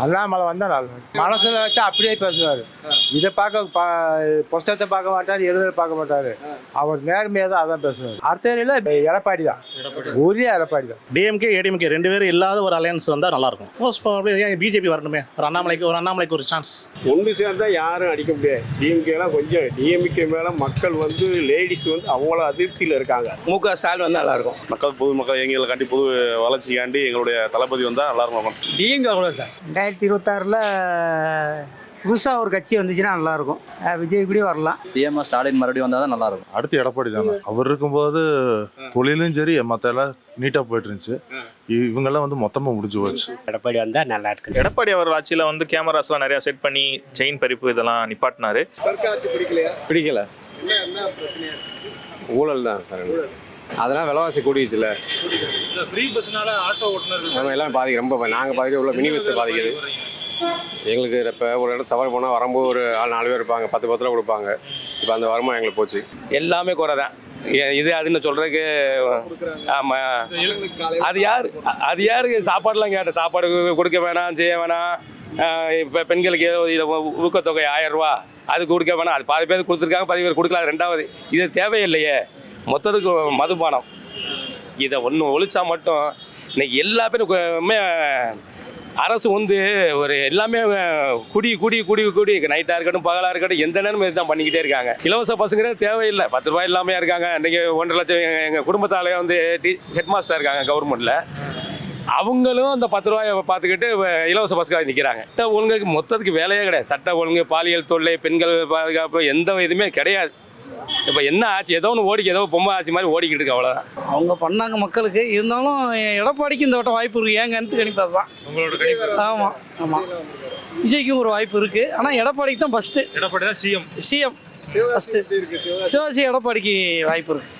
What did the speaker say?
அண்ணாமலை வந்தால் நல்லா மனசுல வச்சு அப்படியே பேசுவார். இதை பார்க்க புஸ்தகத்தை பார்க்க மாட்டார் எழுத பார்க்க மாட்டார். அவர் நேர்மையாக தான் அதான் பேசுவார். அடுத்த எடப்பாடி தான். ஒரே எடப்பாடி தான். டிஎம்கே ஏடிஎம்கே ரெண்டு பேரும் இல்லாத ஒரு அலையன்ஸ் வந்தால் நல்லாயிருக்கும் மோஸ்ட் பிஜேபி வரணுமே? ஒரு அண்ணாமலைக்கு ஒரு அண்ணாமலைக்கு ஒரு சான்ஸ் ஒன்று சேர்ந்தா யாரும் அடிக்க முடியாது. டிஎம்கேலாம் கொஞ்சம் டிஎம்கே மேலே மக்கள் வந்து லேடிஸ் வந்து அவ்வளோ அதிருப்தியில் இருக்காங்க. மு க ஸ்டாலின் வந்தால் நல்லாயிருக்கும் மக்கள் பொதுமக்கள் எங்களை காட்டி புது வளர்ச்சிக்காண்டி எங்களுடைய தளபதி வந்தால் நல்லா இருக்கும். டிஎங்க அவ்வளோ சார்? ரெண்டாயிரத்தி இருபத்தாறில் புதுசாக ஒரு கட்சி வந்துச்சுன்னா நல்லாயிருக்கும். விஜய் கூட வரலாம். சிஎம் ஸ்டாலின் மறுபடியும் வந்தால் தான் நல்லாயிருக்கும். அடுத்து எடப்பாடி தானே. அவர் இருக்கும்போது தொழிலும் சரி மற்ற எல்லாம் நீட்டாக போயிட்டு இருந்துச்சு இ- இவங்கெல்லாம் வந்து மொத்தமாக முடிஞ்சு போச்சு. எடப்பாடி வந்தால் நல்லா இருக்கு எடப்பாடி அவர் ஆட்சியில் வந்து கேமராஸ்லாம் நிறையா செட் பண்ணி செயின் பறிப்பு இதெல்லாம் நிப்பாட்டினாரு. பிடிக்கல. ஊழல் தான் அதெல்லாம் விலைவாசி கூடிடுச்சுல. ஃப்ரீ பஸ்னால ஆட்டோ ஓட்டுநர்கள் நம்ம எல்லாம் பாதிக்க ரொம்ப நாங்கள் பாதிக்க உள்ள மினி பஸ் பாதிக்குது. எங்களுக்கு இப்போ ஒரு இடம் சவாரி போனால் வரும்போது ஒரு ஆள் நாலு பேர் இருப்பாங்க பத்து பத்து ரூபா கொடுப்பாங்க. இப்போ அந்த வருமானம் எங்களுக்கு போச்சு. எல்லாமே குறை தான் இது அதுன்னு சொல்றதுக்கு ஆமாம் அது யார் அது யாருக்கு சாப்பாடுலாம் கேட்டேன். சாப்பாடு கொடுக்க வேணாம் செய்ய வேணாம். இப்போ பெண்களுக்கு ஏதோ ஊக்கத்தொகை ஆயிரம் ரூபா அது கொடுக்க வேணாம். அது பாதி பேர் கொடுத்துருக்காங்க பாதி பேர் கொடுக்கல. அது ரெண்டாவது. இது தேவையில்லையே. மொத்தத்துக்கு மதுபானம். இதை ஒன்று ஒழிச்சா மட்டும் இன்னைக்கு எல்லா பேரும் அரசு வந்து ஒரு எல்லாமே குடி குடி குடி குடி நைட்டாக இருக்கட்டும் பகலாக இருக்கட்டும் எந்த நேரமும் இதுதான் பண்ணிக்கிட்டே இருக்காங்க. இலவச பசங்கிறது தேவையில்லை. பத்து ரூபாய் இல்லாமையாக இருக்காங்க. இன்றைக்கி ஒன்றரை லட்சம் எங்கள் குடும்பத்தாலே வந்து டி ஹெட் மாஸ்டர் இருக்காங்க கவர்மெண்ட்டில் அவங்களும் அந்த பத்து ரூபாயை பார்த்துக்கிட்டு இலவச பஸ்காக நிற்கிறாங்க சட்ட ஒழுங்குக்கு மொத்தத்துக்கு வேலையே கிடையாது. சட்ட ஒழுங்கு பாலியல் தொல்லை பெண்கள் பாதுகாப்பு எந்த இதுவுமே கிடையாது. இப்போ என்ன ஆச்சு? ஏதோ ஒன்று ஓடிக்கு ஏதோ பொம்மை ஆச்சு மாதிரி ஓடிக்கிட்டு இருக்கு அவ்வளோதான் அவங்க பண்ணாங்க மக்களுக்கு. இருந்தாலும் எடப்பாடிக்கு இந்த வட்டம் வாய்ப்பு இருக்கு. ஏன் கருத்து கணிப்பது தான் உங்களோட கணிப்பு. ஆமாம் ஆமாம் விஜய்க்கும் ஒரு வாய்ப்பு இருக்கு. ஆனால் எடப்பாடிக்கு தான் ஃபஸ்ட்டு எடப்பாடி தான் சிஎம் சிஎம் ஃபஸ்ட்டு சிவாஜி எடப்பாடிக்கு வாய்ப்பு இருக்கு.